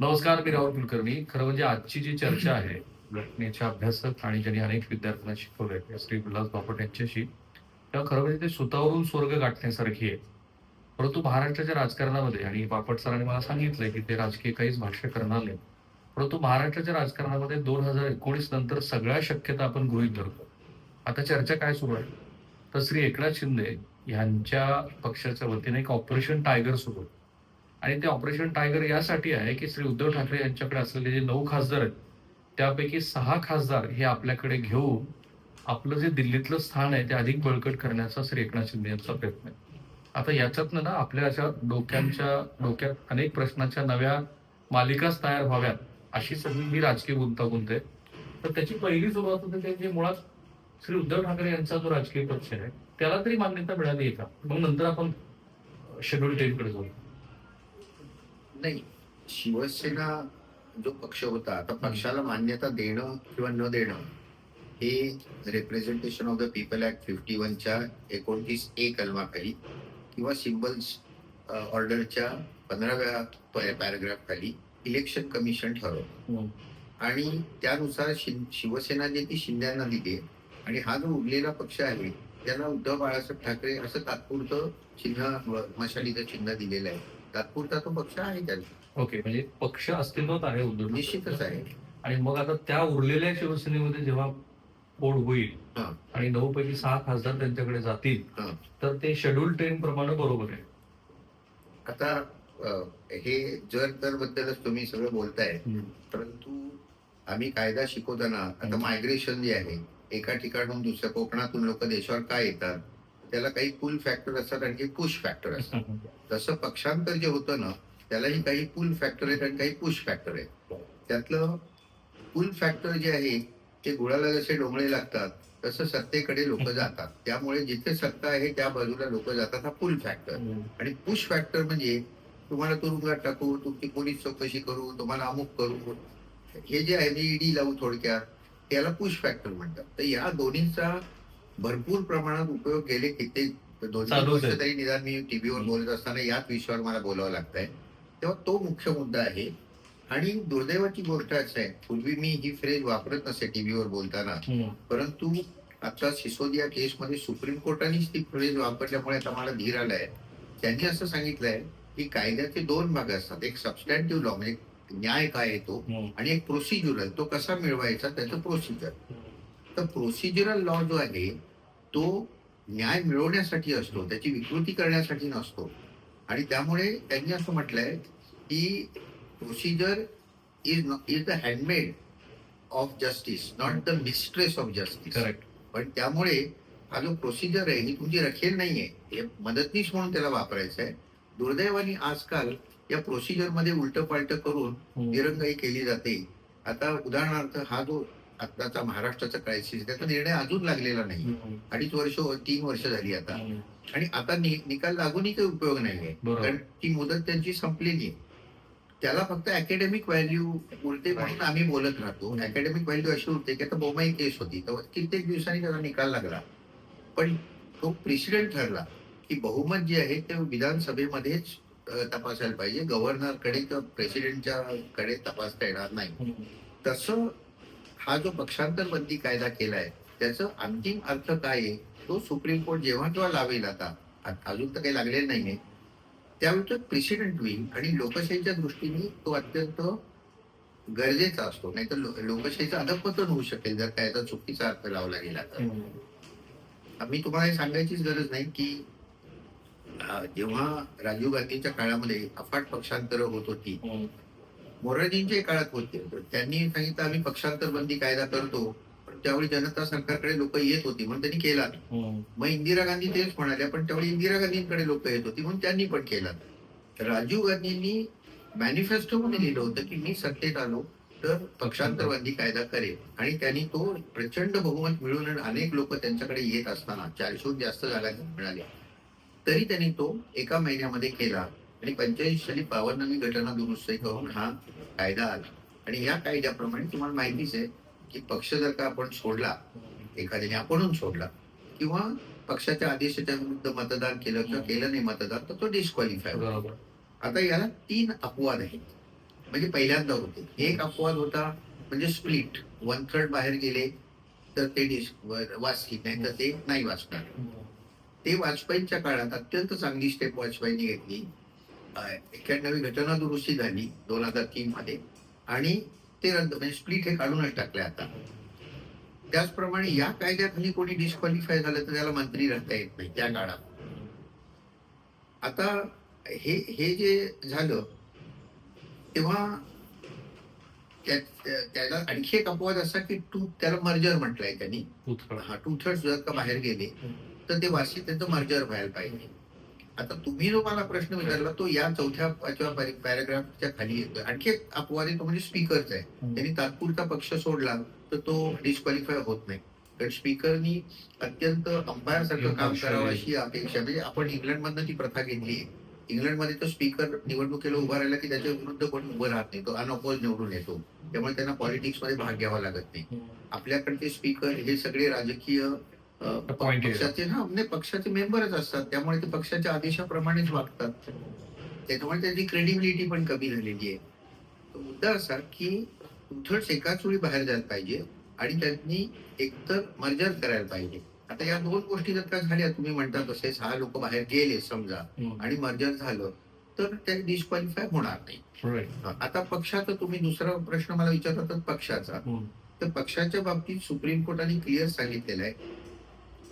नमस्कार मी राहुल कुलकर्णी. खरं म्हणजे आजची जी चर्चा आहे घटनेच्या अभ्यासक आणि ज्यांनी अनेक विद्यार्थ्यांना शिकवलंय श्री विलास बापट यांच्याशी तेव्हा खरं म्हणजे ते सुतावरून स्वर्ग गाठण्यासारखी आहे. परंतु महाराष्ट्राच्या राजकारणामध्ये आणि बापट सरांनी मला सांगितलंय की ते राजकीय काहीच भाष्य करणार नाही परंतु महाराष्ट्राच्या राजकारणामध्ये दोन हजार एकोणीस नंतर सगळ्या शक्यता आपण गृहित धरतो. आता चर्चा काय सुरू आहे? तर श्री एकनाथ शिंदे यांच्या पक्षाच्या वतीने एक ऑपरेशन टायगर सुरू आहे. आणि ते ऑपरेशन टायगर यासाठी आहे की श्री उद्धव ठाकरे यांच्याकडे असलेले जे नऊ खासदार आहेत त्यापैकी सहा खासदार हे आपल्याकडे घेऊन आपलं जे दिल्लीतलं स्थान आहे ते अधिक बळकट करण्याचा श्री एकनाथ शिंदे यांचा प्रयत्न आहे. आता याच्यातनं ना आपल्या अशा डोक्यांच्या डोक्यात अनेक प्रश्नाच्या नव्या मालिकाच तयार व्हाव्यात अशी सगळी ही राजकीय गुंतागुंत आहे. तर त्याची पहिली सुरुवात होते ते मुळात श्री उद्धव ठाकरे यांचा जो राजकीय पक्ष आहे त्याला तरी मान्यता मिळाली आहे का? मग नंतर आपण शेड्यूल टेनकडे जाऊ. नाही. शिवसेना जो पक्ष होता आता पक्षाला मान्यता देणं किंवा न देणं हे representation of the people act fifty वनच्या एकोणतीस ए कलमाखाली किंवा सिम्बल्स ऑर्डरच्या पंधराव्या पॅराग्राफ खाली इलेक्शन कमिशन ठरवलं. आणि त्यानुसार शिवसेना जे ती शिंद्यांना दिली. आणि हा जो उरलेला पक्ष आहे त्याला उद्धव बाळासाहेब ठाकरे असं तात्पुरतं चिन्ह मशालीचं चिन्ह दिलेलं आहे. तात्पुरता तो पक्ष आहे त्यांचा ओके म्हणजे पक्ष अस्तित्वात आहे उद्धव ठाकरे. निश्चितच आहे आणि मग आता त्या उरलेल्या शिवसेनेमध्ये जेव्हा पोट होईल हा. आणि नऊ पैकी सहा खासदार त्यांच्याकडे जातील हा. तर ते शेड्यूल ट्रेन प्रमाणे बरोबर आहे आता अ, हे जर तर बद्दलच तुम्ही सगळं बोलताय परंतु आम्ही कायदा शिकवताना आता. मायग्रेशन जे आहे एका ठिकाणून दुसऱ्या कोकणातून लोक देशावर काय येतात त्याला काही पुल फॅक्टर असतात आणि काही पुश फॅक्टर असतात. तसं पक्षांतर जे होतं ना त्यालाही काही पुल फॅक्टर आहेत आणि काही पुश फॅक्टर आहेत. त्यातलं पुल फॅक्टर जे आहे ते गुळाला जसे डोंगळे लागतात तसं सत्तेकडे लोक जातात. त्यामुळे जिथे सत्ता आहे त्या बाजूला लोक जातात हा पुल फॅक्टर आणि पुश फॅक्टर म्हणजे तुम्हाला तुरुंगात टाकू तुमची पोलीस चौकशी करू तुम्हाला अमुक करू. हे जे आहे ईडी लावू थोडक्यात त्याला पुश फॅक्टर म्हणतात. तर या दोन्हीचा भरपूर प्रमाणात उपयोग गेले कित्येक दोन वर्ष आहे. तरी निदान मी टीव्हीवर बोलत असताना याच विषयावर मला बोलावं लागतंय. तेव्हा तो मुख्य मुद्दा आहे. आणि दुर्दैवाची गोष्ट असं आहे पूर्वी मी ही फ्रेज वापरत नसे टीव्हीवर बोलताना. परंतु आता सिसोदिया केसमध्ये सुप्रीम कोर्टानेच ती फ्रेज वापरल्यामुळे आता मला धीर आलाय. त्यांनी असं सांगितलंय की कायद्याचे दोन भाग असतात. एक सबस्टॅन्टिव्ह लॉ म्हणजे न्याय काय येतो आणि एक प्रोसिज्युरल तो कसा मिळवायचा? त्याचं प्रोसिजर तर प्रोसिजरल लॉ जो आहे तो न्याय मिळवण्यासाठी असतो त्याची विकृती करण्यासाठी नसतो. आणि त्यामुळे त्यांनी असं म्हटलंय की procedure is is the handmaid of justice not the mistress of justice correct पण त्यामुळे हा जो प्रोसिजर आहे ही तुमची रखेल नाहीये हे मदतनीस म्हणून त्याला वापरायचं आहे दुर्दैवाने आजकाल या प्रोसिजरमध्ये उलट पालट करून दिरंगाई केली जाते. आता उदाहरणार्थ हा जो आताचा महाराष्ट्राचा क्रायसिस त्याचा निर्णय अजून लागलेला नाही. अडीच वर्ष तीन वर्ष झाली आता. आणि आता नि- निकाल लागूनही काही उपयोग नाहीये बरोबर. कारण ती मुदत त्यांची संपलेली आहे. त्याला फक्त अकॅडमिक व्हॅल्यू उरते म्हणून आम्ही बोलत राहतो. अकॅडमिक व्हॅल्यू अशी उरते की आता बोमाई केस होती. तर कित्येक दिवसांनी त्याचा निकाल लागला. पण तो प्रेसिडेंट ठरला की बहुमत जे आहे ते विधानसभेमध्येच तपासायला पाहिजे. गव्हर्नरकडे किंवा प्रेसिडेंटच्या कडे तपासता येणार नाही. तसं हा जो पक्षांतर बंदी कायदा केलाय त्याचं अंतिम अर्थ काय आहे? तो सुप्रीम कोर्ट जेव्हा जेव्हा लावेल आता अजून तर काही लागलेलं नाहीये त्यावेळी तो प्रेसिडेंट होईल आणि लोकशाहीच्या दृष्टीने तो अत्यंत गरजेचा असतो. नाही तर लोकशाहीचं अधपतन होऊ शकेल जर कायदा चुकीचा अर्थ लावला गेला तर. मी तुम्हाला हे सांगायचीच गरज नाही की जेव्हा राजीव गांधीच्या काळामध्ये अफाट पक्षांतर होत होती मोरारजींच्या काळात होते. त्यांनी सांगितलं आम्ही पक्षांतर बंदी कायदा करतो. पण त्यावेळी जनता सरकारकडे लोक येत होती म्हणून त्यांनी केला. मग इंदिरा गांधी तेच म्हणाल्या पण त्यावेळी इंदिरा गांधींकडे लोक येत होती म्हणून त्यांनी पण केला. राजीव गांधींनी मॅनिफेस्टो मध्ये लिहिलं होतं की मी सत्तेत आलो तर पक्षांतर बंदी कायदा करेल आणि त्यांनी तो प्रचंड बहुमत मिळून अनेक लोक त्यांच्याकडे येत असताना चारशेहून जास्त जागा मिळाल्या. तरी त्यांनी तो एका महिन्यामध्ये केला. आणि पंच्याऐंशी साली बावन्नवी घटना दुरुस्ती करून हा कायदा आला. आणि या कायद्याप्रमाणे तुम्हाला माहितीच आहे की पक्ष जर का आपण सोडला एखाद्याने आपणहून सोडला किंवा पक्षाच्या आदेशाच्या विरुद्ध मतदान केलं किंवा केलं नाही मतदान तर तो डिस्क्वालिफाय होतो. आता याला तीन अपवाद आहेत. म्हणजे पहिल्यांदा होते. एक अपवाद होता म्हणजे स्प्लिट वन थर्ड बाहेर गेले तर ते वाचतील नाही तर ते नाही वाचणार. ते वाजपेयींच्या काळात अत्यंत चांगली स्टेप वाजपेयींनी घेतली. एक्याण्णवी घटना दुरुस्ती झाली दोन हजार तीन मध्ये. आणि ते रद्द म्हणजे स्प्लिट हे काढूनच टाकले आता. त्याचप्रमाणे या कायद्याखाली कोणी डिस्क्वालिफाय झालं तर त्याला मंत्री राहता येत नाही त्या काळात. आता हे हे जे झालं तेव्हा त्या- त्या- त्याला आणखी एक अपवाद असा की टू त्याला मर्जर म्हटलंय त्यांनी. हा टू थर्ड जर का बाहेर गेले तर ते वार्षिक त्यांचं मर्जर व्हायला पाहिजे. आता तुम्ही जो मला प्रश्न विचारला तो या चौथ्या पाचव्या पॅराग्राफच्या खाली येतो आणखी एक अपवाद तो म्हणजे स्पीकरचा आहे. त्यांनी तात्पुरता पक्ष सोडला तर तो डिस्क्वालिफाय होत नाही. कारण स्पीकरनी अत्यंत अंपायर सारखं काम करावं अशी अपेक्षा म्हणजे आपण इंग्लंडमधनं ती प्रथा घेतली आहे. इंग्लंडमध्ये तो स्पीकर निवडणुकीला उभा राहिला की त्याच्या विरुद्ध कोणी उभं राहत नाही. तो अनअपोज निवडून येतो. त्यामुळे त्यांना पॉलिटिक्समध्ये भाग घ्यावा लागत नाही. आपल्याकडचे स्पीकर हे सगळे राजकीय. पक्षाचे ना म्हणजे पक्षाचे मेंबरच असतात त्यामुळे ते पक्षाच्या आदेशाप्रमाणेच वागतात. त्याच्यामुळे त्याची क्रेडिबिलिटी पण कमी झालेली आहे. तो मुद्दा असा की थर्ड एकाच वेळी बाहेर जायला पाहिजे आणि त्यांनी एकतर मर्जर करायला पाहिजे. आता या दोन गोष्टी जर का झाल्या तुम्ही म्हणता तसे सहा लोक बाहेर गेले समजा आणि मर्जर झालं तर ते डिस्क्वालिफाय होणार नाही. आता पक्षाचा तुम्ही दुसरा प्रश्न मला विचारला तर पक्षाचा. तर पक्षाच्या बाबतीत सुप्रीम कोर्टाने क्लिअर सांगितलेलं आहे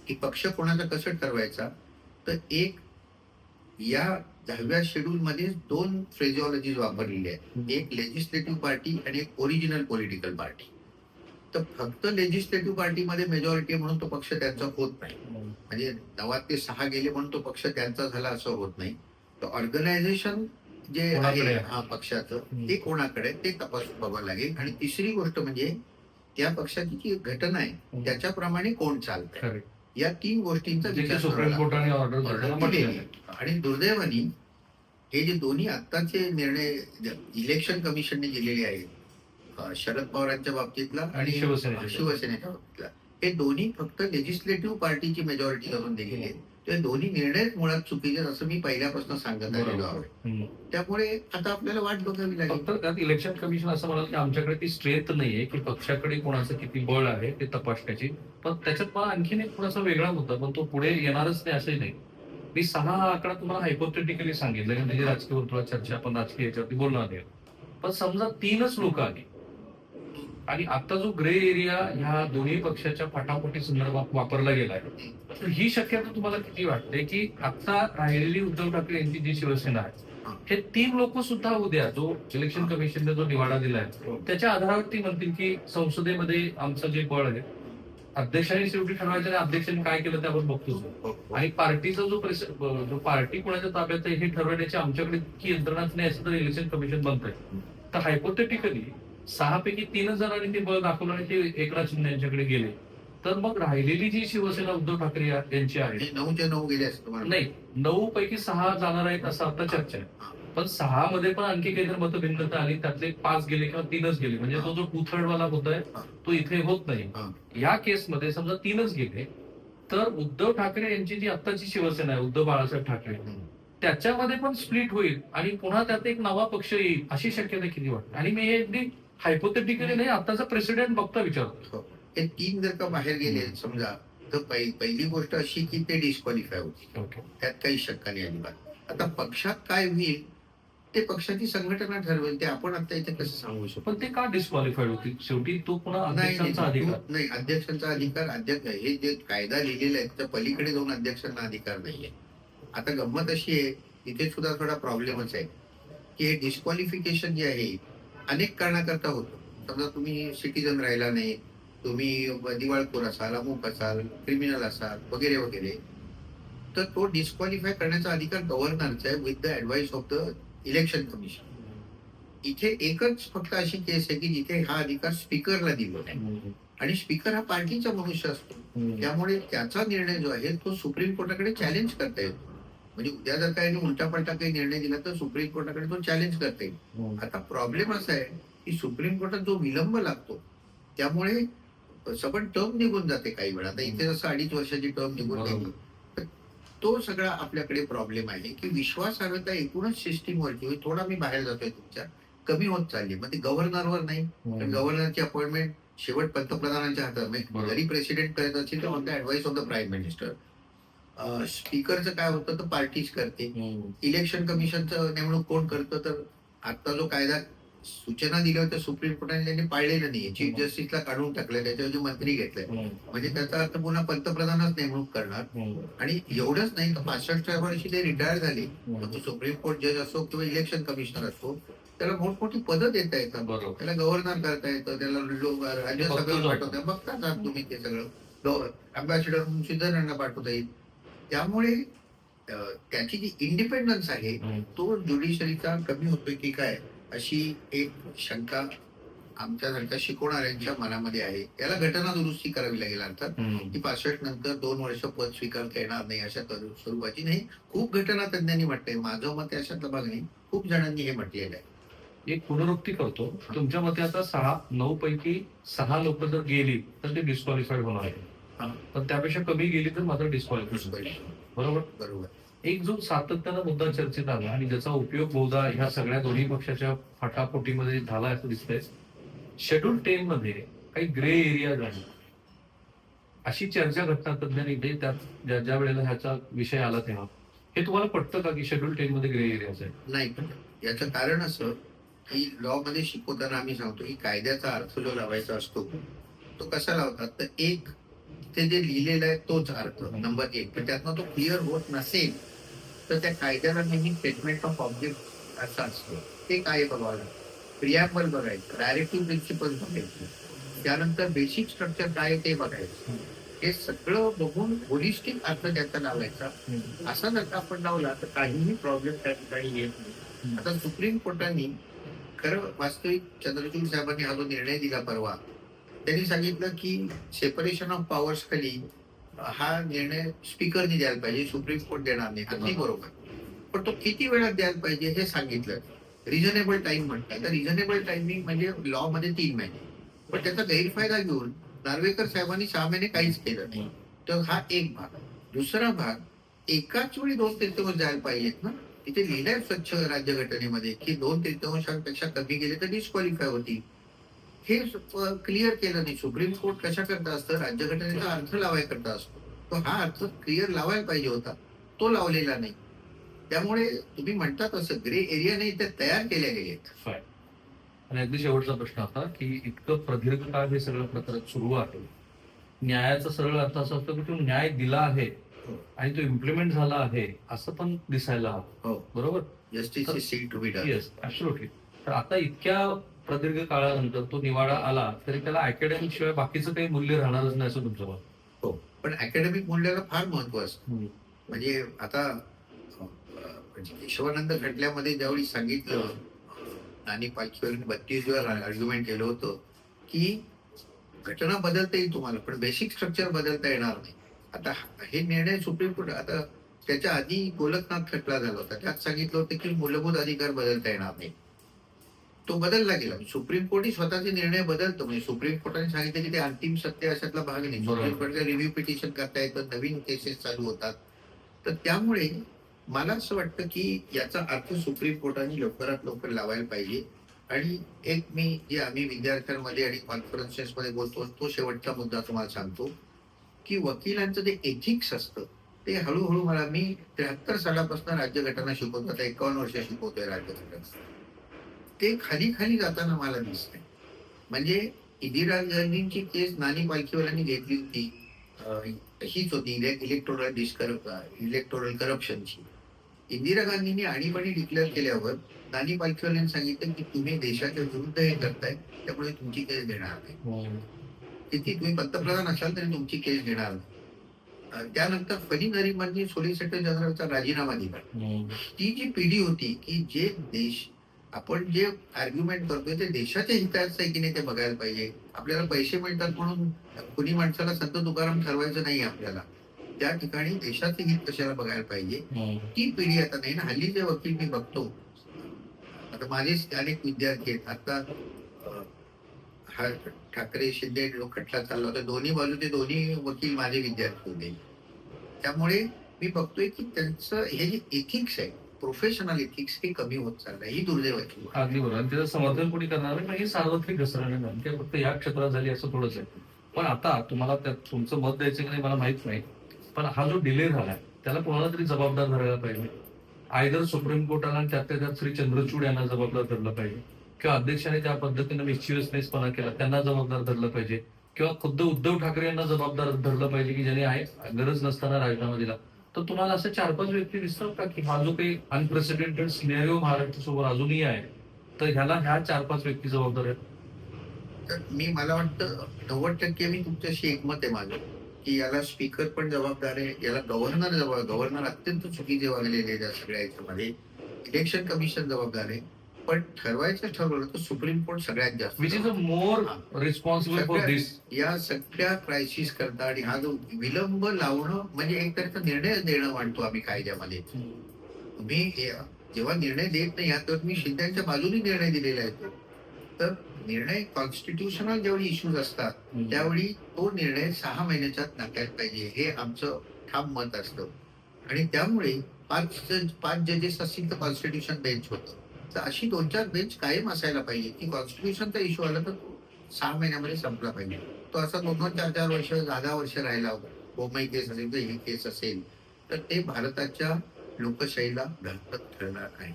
की पक्ष कोणाचा कसं ठरवायचा? तर एक या दहाव्या शेड्यूल मध्ये दोन फ्रेजिओलॉजीज वापरलेली आहेत. एक लेजिस्लेटिव्ह पार्टी आणि एक ओरिजिनल पॉलिटिकल पार्टी तर फक्त लेजिस्लेटिव्ह पार्टीमध्ये मेजॉरिटी म्हणून तो पक्ष त्यांचा होत नाही. म्हणजे नवा ते सहा गेले म्हणून तो पक्ष त्यांचा झाला असं होत नाही. तर ऑर्गनायझेशन जे आहे? हा पक्षाचं. ते कोणाकडे ते तपासून बघावं लागेल. आणि तिसरी गोष्ट म्हणजे त्या पक्षाची जी घटना आहे त्याच्याप्रमाणे कोण चालतंय? खरे या तीन गोष्टींचा विचार सुप्रीम. कोर्टाने ऑर्डर. आणि दुर्दैवाने हे जे दोन्ही आत्ताचे निर्णय इलेक्शन कमिशनने दिलेले आहेत शरद पवारांच्या बाबतीतला आणि शिवसेनेच्या. बाबतीतला हे दोन्ही फक्त लेजिस्लेटिव्ह पार्टीची मेजॉरिटी धरून दिलेली आहे ते दोन्ही निर्णय मुळात चुकीचे असं मी पहिल्यापासून सांगत आलेलो. आहे. त्यामुळे आता आपल्याला वाट बघावी लागेल. इलेक्शन कमिशन असं म्हणाल की आमच्याकडे ती स्ट्रेंथ नाहीये की पक्षाकडे कोणाचं किती बळ आहे ते तपासण्याची. पण त्याच्यात मला आणखीन एक थोडासा वेगळा मुद्दा पण तो पुढे येणारच नाही असंही नाही. मी सहा आकडा तुम्हाला हायपोथेटिकली सांगितलं की म्हणजे राजकीय वर्तुळात चर्चा आपण राजकीय याच्यावरती बोलणार नाही. पण समजा तीनच लोक आली. आणि आता जो ग्रे एरिया ह्या दोन्ही पक्षाच्या फाटाफोटी संदर्भात वापरला गेलाय तर ही शक्यता तुम्हाला किती वाटते की आता राहिलेली उद्धव ठाकरे यांची जी शिवसेना आहे हे. तीन लोक सुद्धा उद्या जो इलेक्शन कमिशनने जो निवाडा दिलाय त्याच्या आधारावरती म्हणतील की संसदेमध्ये आमचं जे बळ आहे अध्यक्षांनी शेवटी ठरवायचं आणि अध्यक्षांनी काय केलं ते आपण बघतोच. आणि पार्टीचा जो प्रेस जो पार्टी कोणाच्या ताब्यात आहे हे ठरवण्याची आमच्याकडे इतकी यंत्रणाच नाही असं तर इलेक्शन कमिशन बनतंय तर हायपोथेटिकली सहा पैकी तीनच जणांनी ते बळ दाखवलं आणि ते एकनाथ शिंदे यांच्याकडे गेले. तर मग राहिलेली जी शिवसेना उद्धव ठाकरे यांची आहे नऊच्या नऊ गेले नाही नऊ पैकी सहा जाणार आहेत असं आता चर्चा आहे. पण सहा मध्ये पण आणखी काहीतरी मतभिन्नता आली त्यातले पाच गेले किंवा तीनच गेले. म्हणजे तो जो टू थर्ड वाला होत आहे तो इथे होत. नाही. या केसमध्ये समजा तीनच गेले तर उद्धव ठाकरे यांची जी आत्ताची शिवसेना आहे उद्धव बाळासाहेब ठाकरे. त्याच्यामध्ये पण स्प्लिट होईल आणि पुन्हा त्यात एक नवा पक्ष येईल अशी शक्यता किती वाटते? आणि मी हे अगदी हायपोथेटिकली नाही आताचा प्रेसिडेंट बघता विचारतो. हो. हे तीन जर का बाहेर गेले समजा तर पहि- पहिली गोष्ट अशी की ते डिस्क्वालिफाय होते त्यात काही शक्का नाही अजिबात. आता पक्षात काय होईल ते पक्षाची संघटना ठरवेल ते आपण आता इथे कसं सांगू शकतो? पण ते का डिस्क्वालिफाईड होती शेवटी तो पुन्हा नाही अध्यक्षांचा अधिकार. अध्यक्ष हे जे कायदा लिहिलेला आहे त्या पलीकडे जाऊन अध्यक्षांना अधिकार नाहीये आता गंमत अशी आहे इथे सुद्धा थोडा प्रॉब्लेमच आहे की हे डिस्क्वालिफिकेशन जे आहे अनेक कारणाकरता होतं. समजा तुम्ही सिटीजन राहिला नाही तुम्ही दिवाळखोर असाल अमुक असाल क्रिमिनल असाल वगैरे वगैरे तर तो डिस्क्वालिफाय करण्याचा अधिकार गव्हर्नरचा आहे with the advice of the election commission इथे एकच फक्त अशी केस आहे की जिथे हा अधिकार स्पीकरला दिलेला आहे आणि स्पीकर हा पार्टीचा मनुष्य असतो. त्यामुळे त्याचा निर्णय जो आहे तो सुप्रीम कोर्टाकडे चॅलेंज करता येतो. म्हणजे उद्या जर काही उलटा पलटा काही निर्णय दिला तर सुप्रीम कोर्टाकडे तो चॅलेंज करता. येईल आता प्रॉब्लेम असा आहे की सुप्रीम कोर्टात जो विलंब लागतो त्यामुळे सगळं टर्म निघून जाते काही वेळा. आता इथे जसं अडीच वर्षाची टर्म निघून. गेली तो सगळा आपल्याकडे प्रॉब्लेम आहे की विश्वासार्हता एकूणच सिस्टीमवरची थोडा मी बाहेर जातोय तुमच्या. कमी होत चालली मग ते गव्हर्नरवर नाही. गव्हर्नरची अपॉइंटमेंट शेवट पंतप्रधानांच्या हातात. म्हणजे. जरी प्रेसिडेंट करत असेल तर म्हणतो advice of the prime minister स्पीकरचं काय होतं तर पार्टीज करते. इलेक्शन कमिशनचं नेमणूक कोण करतं तर आता जो कायदा सूचना दिल्या होत्या सुप्रीम कोर्टाने त्यांनी पाळलेलं नाही चीफ. जस्टिसला काढून टाकलं त्याच्याऐवजी मंत्री घेतलंय. म्हणजे त्याचा अर्थ पुन्हा पंतप्रधानच नेमणूक करणार. आणि एवढंच नाही तर पासष्ट वर्षी ते रिटायर झाले. तो सुप्रीम कोर्ट जज असो किंवा इलेक्शन कमिशनर असो त्याला मोठमोठी पदं देता येतात. बरोबर. त्याला गव्हर्नर करता येतं त्याला लो- राज्यसभेवर बघतो पाठवता बघतात ना तुम्ही ते सगळं. अँबॅसिडर म्हणून पाठवता येईल. त्यामुळे त्याची जी इंडिपेंडन्स आहे. तो ज्युडिशरीचा कमी होतोय की काय अशी एक शंका आमच्यासारख्या शिकवणाऱ्यांच्या मनामध्ये आहे. याला घटना दुरुस्ती करावी लागेल अर्थात. की पासष्ट नंतर दोन वर्ष पद स्वीकारता येणार नाही अशा स्वरूपाची नाही. खूप घटना तज्ञांनी म्हटलंय. माझं मत आहे अशातला भाग नाही. खूप जणांनी हे म्हटलेलं आहे. एक पुनरुक्ती करतो. तुमच्या मते आता सहा नऊ पैकी सहा लोक जर गेली तर ते डिस्क्वालिफाईड होणार आहे. पण त्यापेक्षा कमी गेली तर मात्र डिस्क्वालिफाईड बरोबर? बरोबर. एक जो सातत्यानं मुद्दा चर्चेत आला आणि ज्याचा उपयोग बहुधा ह्या सगळ्या दोन्ही पक्षाच्या फाटाफोटीमध्ये झाला असं दिसतंय शेड्यूल टेन मध्ये काही ग्रे एरिया आहे अशी चर्चा घटना तज्ञांनी त्यात ज्या ज्या वेळेला ह्याचा विषय आला तेव्हा. हे तुम्हाला पटतं का की शेड्यूल टेन मध्ये ग्रे एरियाज आहे? नाही पण याचं कारण असं की लॉ मध्ये शिकवताना आम्ही सांगतो की कायद्याचा अर्थ जो लावायचा असतो तो कसा लावतात? तर एक ते जे लिहिलेलं आहे तोच अर्थ नंबर एक. पण त्यातनं तो क्लिअर होत नसेल तर त्या कायद्याला नेहमी स्टेटमेंट ऑफ ऑब्जेक्ट असं असतं. ते काय बघावं लागतं प्रियाबल बघायचं डायरेक्टिव्ह प्रिन्सिपल बघायचं. त्यानंतर बेसिक स्ट्रक्चर काय ते बघायचं. हे सगळं बघून होलिस्टिक अर्थ त्याचा लावायचा. असा जर आपण लावला तर काहीही प्रॉब्लेम त्या ठिकाणी येत नाही. आता सुप्रीम कोर्टाने खरं वास्तविक चंद्रचूड साहेबांनी हा जो निर्णय दिला परवा त्यांनी सांगितलं की सेपरेशन ऑफ पॉवर्स खाली हा निर्णय स्पीकरने द्यायला पाहिजे सुप्रीम कोर्ट देणार नाही. अगदी बरोबर. पण तो किती वेळात द्यायला पाहिजे हे सांगितलं. रिझनेबल टाइम म्हणतात. तर रिझनेबल टायमिंग म्हणजे लॉ मध्ये तीन महिने. पण त्याचा गैरफायदा घेऊन नार्वेकर साहेबांनी सहा महिने काहीच केलं नाही. तर हा एक भाग. दुसरा भाग एकाच वेळी दोन तृतीयांश द्यायला पाहिजेत ना? तिथे लिहिलंय स्वच्छ राज्यघटनेमध्ये की दोन तृतीयांशांपेक्षा कमी गेले तर डिस्क्वालिफाय होती हे क्लिअर केलं नाही. सुप्रीम कोर्ट कशा करता असतं? राज्यघटनेचा अर्थ लावाय करता असतो. तो हा अर्थ क्लिअर लावायला पाहिजे होता. तो लावलेला नाही. त्यामुळे तुम्ही म्हणता तसं ग्रे एरिया नाही ते तयार केल्या गेलेत. आणि अगदी शेवटचा प्रश्न होता की इतकं प्रदीर्घ काळ हे सगळं प्रकार सुरू आहे. न्यायाचा सरळ अर्थ असा असतो की तो न्याय दिला आहे हो. आणि तो इम्प्लिमेंट झाला आहे असं पण दिसायला हवं. हो. बरोबर? जस्टिस तर आता इतक्या प्रदीर्घ काळानंतर तो निवाडा आला तरी त्याला अकॅडमिक शिवाय बाकीचं काही मूल्य राहणारच नाही असं तुमचं मत. हो पण अकॅडमिक मूल्याला फार महत्त्व असतं. म्हणजे आता अ, म्हणजे खटल्यामध्ये ज्यावेळी सांगितलं नानी पालखीवर बत्तीस वेळा आर्ग्युमेंट केलं होतं की घटना बदलता येईल तुम्हाला पण बेसिक स्ट्रक्चर बदलता येणार नाही. आता हे निर्णय सुप्रीम कोर्ट आता त्याच्या आधी गोलकनाथ खटला झाला होता. त्यात सांगितलं होतं की मूलभूत अधिकार बदलता येणार नाही. तो बदलला गेला. सुप्रीम कोर्टही स्वतःचे निर्णय बदलतो. म्हणजे सुप्रीम कोर्टाने सांगितलं की ते अंतिम सत्य अशातला भाग नाही. सुप्रीम कोर्टाचे रिव्ह्यू पिटिशन करता येतं नवीन केसेस चालू होतात. तर त्यामुळे मला असं वाटतं की याचा अर्थ सुप्रीम कोर्टाने लवकरात लवकर लावायला पाहिजे. आणि एक मी जे आम्ही विद्यार्थ्यांमध्ये आणि कॉन्फरन्सेसमध्ये बोलतो तो शेवटचा मुद्दा तुम्हाला सांगतो की वकिलांचं जे एथिक्स असतं ते हळूहळू मला मी त्र्याहत्तर सालापासून राज्यघटना शिकवतो. आता एकावन्न वर्ष शिकवतोय राज्यघटना. ते खाली खाली जाताना मला दिसतंय. म्हणजे इंदिरा गांधींची केस नानी पालखीवाल्यांनी घेतली होती. हीच होती इलेक्टोरल डिस्कर इलेक्टोरल करप्शनची इंदिरा गांधींनी आणीबाणी डिक्लेअर केल्यावर नानी पालखीवाल्यांनी सांगितलं की तुम्ही देशाच्या विरुद्ध हे करताय त्यामुळे तुमची केस घेणार नाही. किती तुम्ही पंतप्रधान असाल तरी तुमची केस घेणार नाही. त्यानंतर फनी नरीमांनी सॉलिसिटर जनरलचा राजीनामा दिला. ती जी पिढी होती की जे देश आपण जे आर्ग्युमेंट करतोय ते देशाच्या हिताचं आहे की नाही ते बघायला पाहिजे. आपल्याला पैसे मिळतात म्हणून कुणी माणसाला संत तुकाराम ठरवायचं नाही आपल्याला. त्या ठिकाणी देशाचे हित कशाला बघायला पाहिजे? ती पिढी आता नाही ना. हल्ली जे वकील मी बघतो आता माझेच अनेक विद्यार्थी आहेत. आता हा ठाकरे शिंदे जो खटला चालला होता. दोन्ही बाजूचे दोन्ही वकील माझे विद्यार्थी होते. त्यामुळे मी बघतोय की त्यांचं हे जे इथिक्स आहे प्रोफेशनल इथिक्स हे कमी होत चाललं ही दुर्दैव आहे. अगदी बरोबर. आणि त्याचं समर्थन कोणी करणार नाही पण ही सार्वत्रिक घसरण आहे ते फक्त या क्षेत्रात झाली असं थोडंच आहे. पण आता तुम्हाला त्यात तुमचं मत द्यायचं की नाही मला माहीत नाही. पण हा जो डिले झाला त्याला कोणाला तरी जबाबदार धरायला पाहिजे. आयदर सुप्रीम कोर्टाला त्यातल्या त्यात श्री चंद्रचूड यांना जबाबदार धरलं पाहिजे. किंवा अध्यक्षाने त्या पद्धतीने मिस्चिवसनेसपणा केला त्यांना जबाबदार धरलं पाहिजे. किंवा खुद्द उद्धव ठाकरे यांना जबाबदार धरलं पाहिजे की ज्यांनी आहे गरज नसताना राजीनामा दिला. तर तुम्हाला असं चार पाच व्यक्ती दिसतात का की हा जो काही अनप्रेसिडेंटेड सिनेरिओ महाराष्ट्रासोबत अजूनही आहे तर ह्याला ह्या चार पाच व्यक्ती जबाबदार आहेत? तर मी मला वाटतं नव्वद टक्के मी तुमच्याशी एकमत आहे माझं की याला स्पीकर पण जबाबदार आहे याला गव्हर्नर जबाब गव्हर्नर अत्यंत चुकीचे वागलेले आहेत या सगळ्या याच्यामध्ये. इलेक्शन कमिशन जबाबदार आहे. पण ठरवायचं ठरवलं तर सुप्रीम कोर्ट सगळ्यात जास्त which is a more responsible for this या सगळ्या क्रायसिस करता आणि हा जो विलंब लावणं म्हणजे एक तऱ्हेचा निर्णय देणं मानतो आम्ही कायद्यामध्ये. तुम्ही हे- जेव्हा निर्णय देत नाही आहात तर मी शिंद्यांच्या बाजूने निर्णय दिलेला आहे तर निर्णय कॉन्स्टिट्युशनल जेवढे इश्यूज असतात त्यावेळी तो निर्णय सहा महिन्याच्यात नाकायला पाहिजे हे आमचं ठाम मत असतं. आणि त्यामुळे पाच पाच जजेस असतील तर कॉन्स्टिट्यूशन बेंच होतं. तर अशी दोन चार बेंच कायम असायला पाहिजे. की कॉन्स्टिट्यूशनचा इश्यू आला तर सहा महिन्यामध्ये संपला पाहिजे. तो असा दोन दोन चार चार वर्ष दहा दहा वर्ष राहिला बोंबई केस असेल तर ही केस असेल. तर ते भारताच्या लोकशाहीला घातक ठरणार आहे.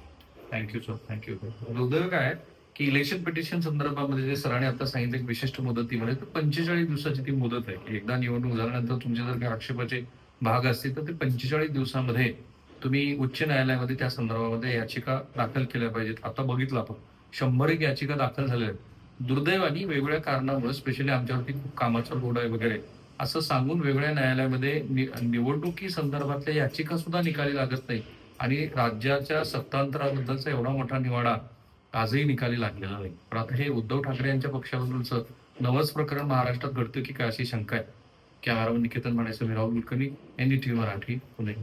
थँक्यू सर थँक्यू दुर्दैव काय की इलेक्शन पिटिशन संदर्भामध्ये जे सरांनी आता सांगितलं विशिष्ट मुदतीमध्ये तर पंचेचाळीस दिवसाची ती मुदत आहे. एकदा निवडणूक झाल्यानंतर तुमचे जर काही आक्षेपाचे भाग असतील तर ते पंचेचाळीस दिवसामध्ये तुम्ही उच्च न्यायालयामध्ये त्या संदर्भामध्ये याचिका दाखल केल्या पाहिजेत. आता बघितलं आपण. शंभर एक याचिका दाखल झाल्या आहेत. दुर्दैवानी वेगवेगळ्या कारणामुळे स्पेशली आमच्यावरती खूप कामाचा लोड आहे वगैरे असं सांगून वेगळ्या न्यायालयामध्ये निवडणुकी संदर्भातल्या याचिका सुद्धा निकाली लागत नाही. आणि राज्याच्या सत्तांतराबद्दलचा एवढा मोठा निवाडा आजही निकाली लागलेला नाही. पण आता हे उद्धव ठाकरे यांच्या पक्षाबद्दलचं नवंच प्रकरण महाराष्ट्रात घडतं की काय अशी शंका आहे? की आरव निकेतन म्हणायचं मी राहुल कुलकर्णी टी मराठी पुणे.